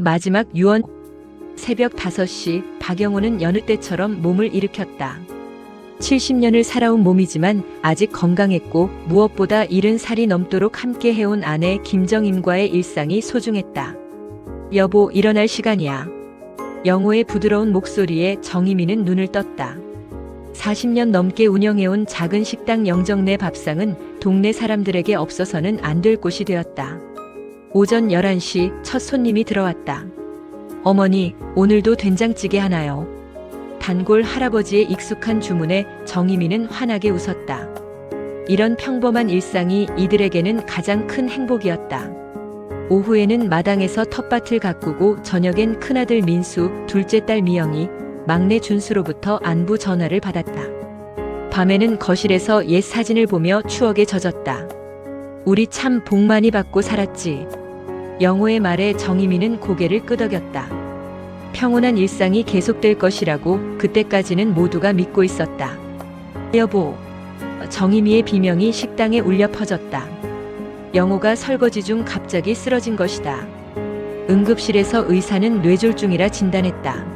마지막 유언 새벽 5시 박영호는 여느 때처럼 몸을 일으켰다. 70년을 살아온 몸이지만 아직 건강했고 무엇보다 일은 살이 넘도록 함께 해온 아내 김정임과의 일상이 소중했다. 여보, 일어날 시간이야. 영호의 부드러운 목소리에 정희미는 눈을 떴다. 40년 넘게 운영해온 작은 식당 영정 내 밥상은 동네 사람들에게 없어서는 안 될 곳이 되었다. 오전 11시 첫 손님이 들어왔다. 어머니, 오늘도 된장찌개 하나요? 단골 할아버지의 익숙한 주문에 정희미는 환하게 웃었다. 이런 평범한 일상이 이들에게는 가장 큰 행복이었다. 오후에는 마당에서 텃밭을 가꾸고 저녁엔 큰아들 민수, 둘째 딸 미영이, 막내 준수로부터 안부 전화를 받았다. 밤에는 거실에서 옛 사진을 보며 추억에 젖었다. 우리 참 복 많이 받고 살았지. 영호의 말에 정희미는 고개를 끄덕였다. 평온한 일상이 계속될 것이라고 그때까지는 모두가 믿고 있었다. 여보, 정희미의 비명이 식당에 울려 퍼졌다. 영호가 설거지 중 갑자기 쓰러진 것이다. 응급실에서 의사는 뇌졸중이라 진단했다.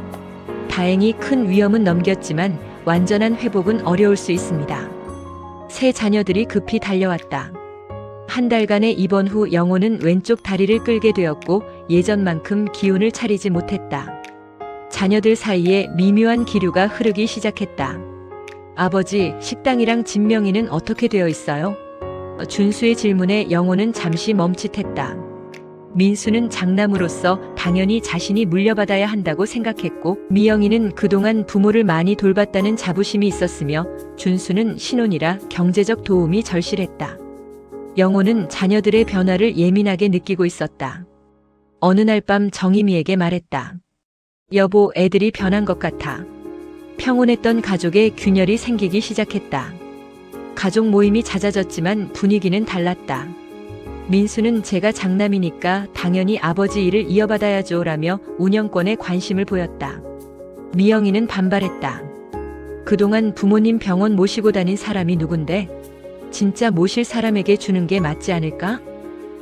다행히 큰 위험은 넘겼지만 완전한 회복은 어려울 수 있습니다. 세 자녀들이 급히 달려왔다. 한 달간의 입원 후 영호는 왼쪽 다리를 끌게 되었고 예전만큼 기운을 차리지 못했다. 자녀들 사이에 미묘한 기류가 흐르기 시작했다. 아버지, 식당이랑 진명이는 어떻게 되어 있어요? 준수의 질문에 영호는 잠시 멈칫했다. 민수는 장남으로서 당연히 자신이 물려받아야 한다고 생각했고 미영이는 그동안 부모를 많이 돌봤다는 자부심이 있었으며 준수는 신혼이라 경제적 도움이 절실했다. 영호는 자녀들의 변화를 예민하게 느끼고 있었다. 어느 날 밤 정희미에게 말했다. 여보, 애들이 변한 것 같아. 평온했던 가족에 균열이 생기기 시작했다. 가족 모임이 잦아졌지만 분위기는 달랐다. 민수는 제가 장남이니까 당연히 아버지 일을 이어받아야죠 라며 운영권에 관심을 보였다. 미영이는 반발했다. 그동안 부모님 병원 모시고 다닌 사람이 누군데? 진짜 모실 사람에게 주는 게 맞지 않을까?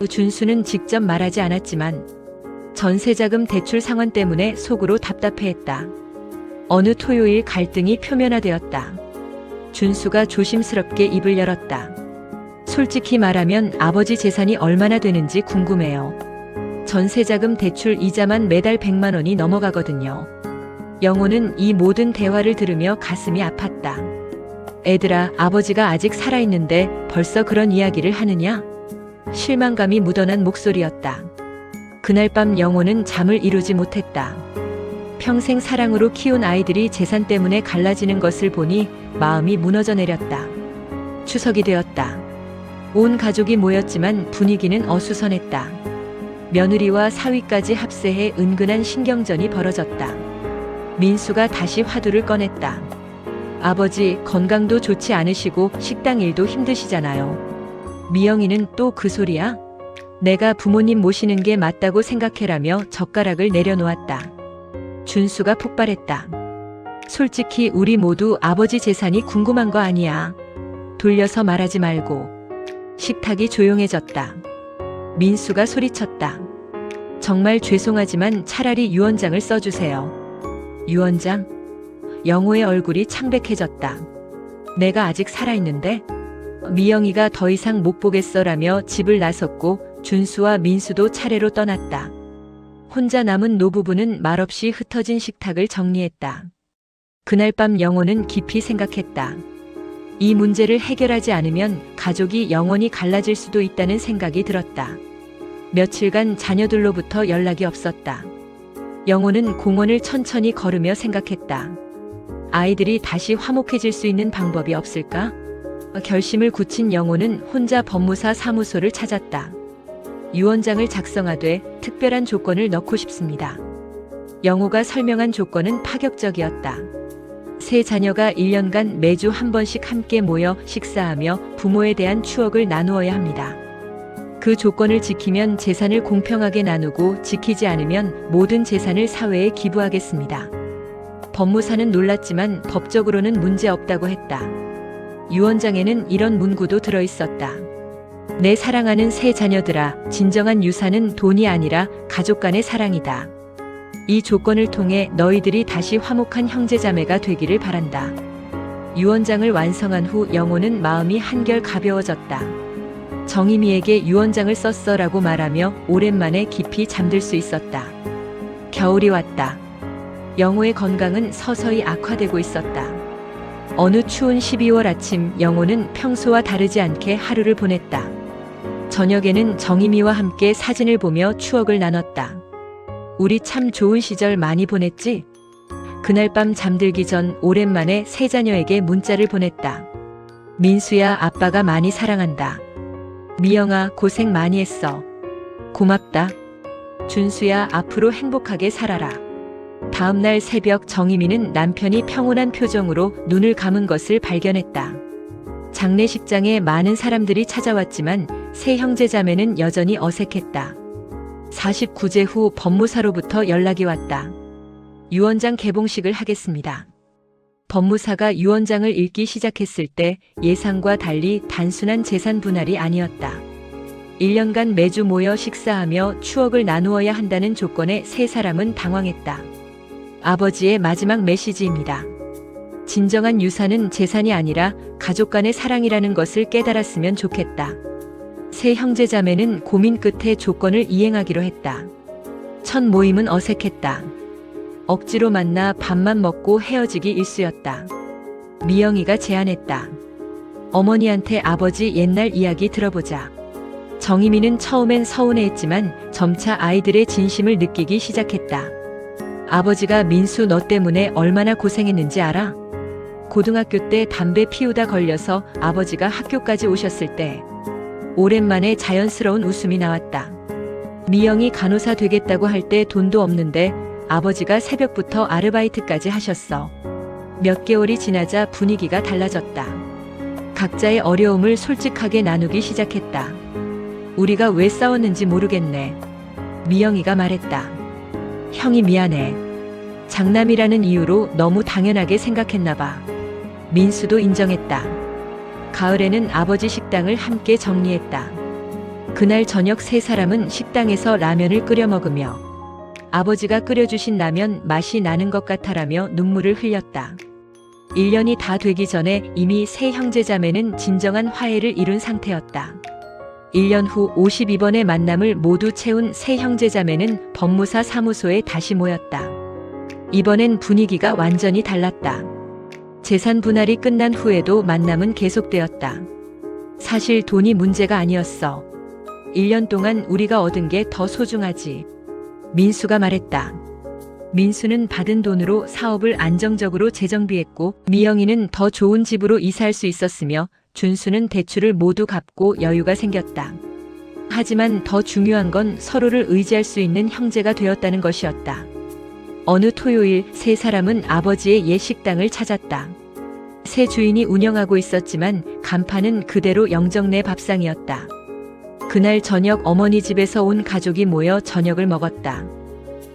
준수는 직접 말하지 않았지만 전세자금 대출 상환 때문에 속으로 답답해했다. 어느 토요일 갈등이 표면화되었다. 준수가 조심스럽게 입을 열었다. 솔직히 말하면 아버지 재산이 얼마나 되는지 궁금해요. 전세자금 대출 이자만 매달 100만 원이 넘어가거든요. 영호는 이 모든 대화를 들으며 가슴이 아팠다. 애들아, 아버지가 아직 살아있는데 벌써 그런 이야기를 하느냐? 실망감이 묻어난 목소리였다. 그날 밤 영호는 잠을 이루지 못했다. 평생 사랑으로 키운 아이들이 재산 때문에 갈라지는 것을 보니 마음이 무너져 내렸다. 추석이 되었다. 온 가족이 모였지만 분위기는 어수선했다. 며느리와 사위까지 합세해 은근한 신경전이 벌어졌다. 민수가 다시 화두를 꺼냈다. 아버지 건강도 좋지 않으시고 식당 일도 힘드시잖아요. 미영이는 또 그 소리야? 내가 부모님 모시는 게 맞다고 생각해라며 젓가락을 내려놓았다. 준수가 폭발했다. 솔직히 우리 모두 아버지 재산이 궁금한 거 아니야. 돌려서 말하지 말고. 식탁이 조용해졌다. 민수가 소리쳤다. 정말 죄송하지만 차라리 유언장을 써주세요. 유언장? 영호의 얼굴이 창백해졌다. 내가 아직 살아있는데? 미영이가 더 이상 못 보겠어라며 집을 나섰고 준수와 민수도 차례로 떠났다. 혼자 남은 노부부는 말없이 흩어진 식탁을 정리했다. 그날 밤 영호는 깊이 생각했다. 이 문제를 해결하지 않으면 가족이 영원히 갈라질 수도 있다는 생각이 들었다. 며칠간 자녀들로부터 연락이 없었다. 영호는 공원을 천천히 걸으며 생각했다. 아이들이 다시 화목해질 수 있는 방법이 없을까? 결심을 굳힌 영호는 혼자 법무사 사무소를 찾았다. 유언장을 작성하되 특별한 조건을 넣고 싶습니다. 영호가 설명한 조건은 파격적이었다. 세 자녀가 1년간 매주 한 번씩 함께 모여 식사하며 부모에 대한 추억을 나누어야 합니다. 그 조건을 지키면 재산을 공평하게 나누고 지키지 않으면 모든 재산을 사회에 기부하겠습니다. 법무사는 놀랐지만 법적으로는 문제 없다고 했다. 유언장에는 이런 문구도 들어 있었다. 내 사랑하는 세 자녀들아, 진정한 유산은 돈이 아니라 가족 간의 사랑이다. 이 조건을 통해 너희들이 다시 화목한 형제자매가 되기를 바란다. 유언장을 완성한 후 영호는 마음이 한결 가벼워졌다. 정희미에게 유언장을 썼어라고 말하며 오랜만에 깊이 잠들 수 있었다. 겨울이 왔다. 영호의 건강은 서서히 악화되고 있었다. 어느 추운 12월 아침 영호는 평소와 다르지 않게 하루를 보냈다. 저녁에는 정희미와 함께 사진을 보며 추억을 나눴다. 우리 참 좋은 시절 많이 보냈지? 그날 밤 잠들기 전 오랜만에 세 자녀에게 문자를 보냈다. 민수야, 아빠가 많이 사랑한다. 미영아, 고생 많이 했어. 고맙다. 준수야, 앞으로 행복하게 살아라. 다음 날 새벽 정희미는 남편이 평온한 표정으로 눈을 감은 것을 발견했다. 장례식장에 많은 사람들이 찾아왔지만 세 형제자매는 여전히 어색했다. 49제 후 법무사로부터 연락이 왔다. 유언장 개봉식을 하겠습니다. 법무사가 유언장을 읽기 시작했을 때 예상과 달리 단순한 재산 분할이 아니었다. 1년간 매주 모여 식사하며 추억을 나누어야 한다는 조건에 세 사람은 당황했다. 아버지의 마지막 메시지입니다. 진정한 유산은 재산이 아니라 가족 간의 사랑이라는 것을 깨달았으면 좋겠다. 세 형제자매는 고민 끝에 조건을 이행하기로 했다. 첫 모임은 어색했다. 억지로 만나 밥만 먹고 헤어지기 일쑤였다. 미영이가 제안했다. 어머니한테 아버지 옛날 이야기 들어보자. 정희미는 처음엔 서운해했지만 점차 아이들의 진심을 느끼기 시작했다. 아버지가 민수 너 때문에 얼마나 고생했는지 알아? 고등학교 때 담배 피우다 걸려서 아버지가 학교까지 오셨을 때 오랜만에 자연스러운 웃음이 나왔다. 미영이 간호사 되겠다고 할 때 돈도 없는데 아버지가 새벽부터 아르바이트까지 하셨어. 몇 개월이 지나자 분위기가 달라졌다. 각자의 어려움을 솔직하게 나누기 시작했다. 우리가 왜 싸웠는지 모르겠네. 미영이가 말했다. 형이 미안해. 장남이라는 이유로 너무 당연하게 생각했나 봐. 민수도 인정했다. 가을에는 아버지 식당을 함께 정리했다. 그날 저녁 세 사람은 식당에서 라면을 끓여 먹으며 아버지가 끓여주신 라면 맛이 나는 것 같아라며 눈물을 흘렸다. 1년이 다 되기 전에 이미 세 형제자매는 진정한 화해를 이룬 상태였다. 1년 후 52번의 만남을 모두 채운 세 형제자매는 법무사 사무소에 다시 모였다. 이번엔 분위기가 완전히 달랐다. 재산 분할이 끝난 후에도 만남은 계속되었다. 사실 돈이 문제가 아니었어. 1년 동안 우리가 얻은 게 더 소중하지. 민수가 말했다. 민수는 받은 돈으로 사업을 안정적으로 재정비했고 미영이는 더 좋은 집으로 이사할 수 있었으며 준수는 대출을 모두 갚고 여유가 생겼다. 하지만 더 중요한 건 서로를 의지할 수 있는 형제가 되었다는 것이었다. 어느 토요일 세 사람은 아버지의 옛 식당을 찾았다. 새 주인이 운영하고 있었지만 간판은 그대로 영정내 밥상이었다. 그날 저녁 어머니 집에서 온 가족이 모여 저녁을 먹었다.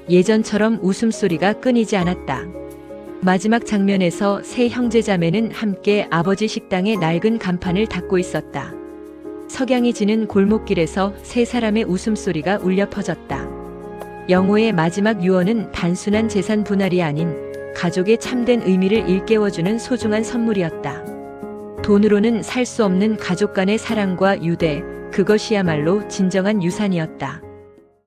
예전처럼 웃음소리가 끊이지 않았다. 마지막 장면에서 세 형제자매는 함께 아버지 식당의 낡은 간판을 닫고 있었다. 석양이 지는 골목길에서 세 사람의 웃음소리가 울려 퍼졌다. 영호의 마지막 유언은 단순한 재산 분할이 아닌 가족의 참된 의미를 일깨워주는 소중한 선물이었다. 돈으로는 살 수 없는 가족 간의 사랑과 유대, 그것이야말로 진정한 유산이었다.